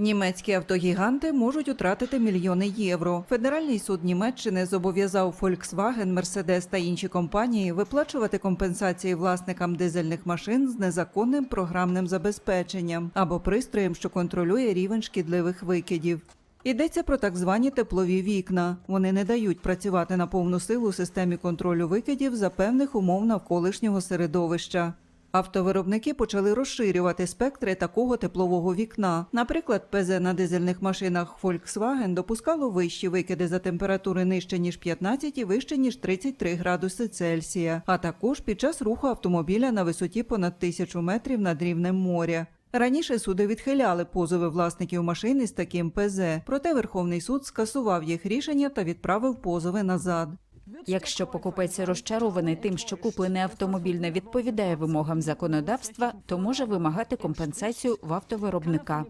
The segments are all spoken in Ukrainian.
Німецькі автогіганти можуть утратити мільйони євро. Федеральний суд Німеччини зобов'язав Volkswagen, Mercedes та інші компанії виплачувати компенсації власникам дизельних машин з незаконним програмним забезпеченням або пристроєм, що контролює рівень шкідливих викидів. Йдеться про так звані теплові вікна. Вони не дають працювати на повну силу системі контролю викидів за певних умов навколишнього середовища. Автовиробники почали розширювати спектри такого теплового вікна. Наприклад, ПЗ на дизельних машинах Volkswagen допускало вищі викиди за температури нижче ніж 15 і вище ніж 33 градуси Цельсія, а також під час руху автомобіля на висоті понад тисячу метрів над рівнем моря. Раніше суди відхиляли позови власників машин із таким ПЗ, проте Верховний суд скасував їх рішення та відправив позови назад. Якщо покупець розчарований тим, що куплений автомобіль не відповідає вимогам законодавства, то може вимагати компенсацію в автовиробника.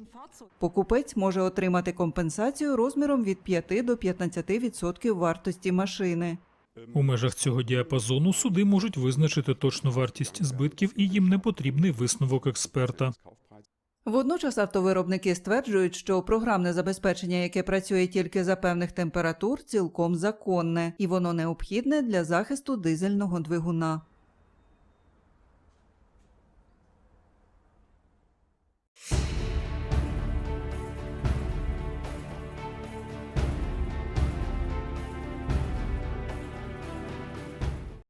Покупець може отримати компенсацію розміром від 5 до 15% вартості машини. У межах цього діапазону суди можуть визначити точну вартість збитків, і їм не потрібний висновок експерта. Водночас автовиробники стверджують, що програмне забезпечення, яке працює тільки за певних температур, цілком законне і воно необхідне для захисту дизельного двигуна.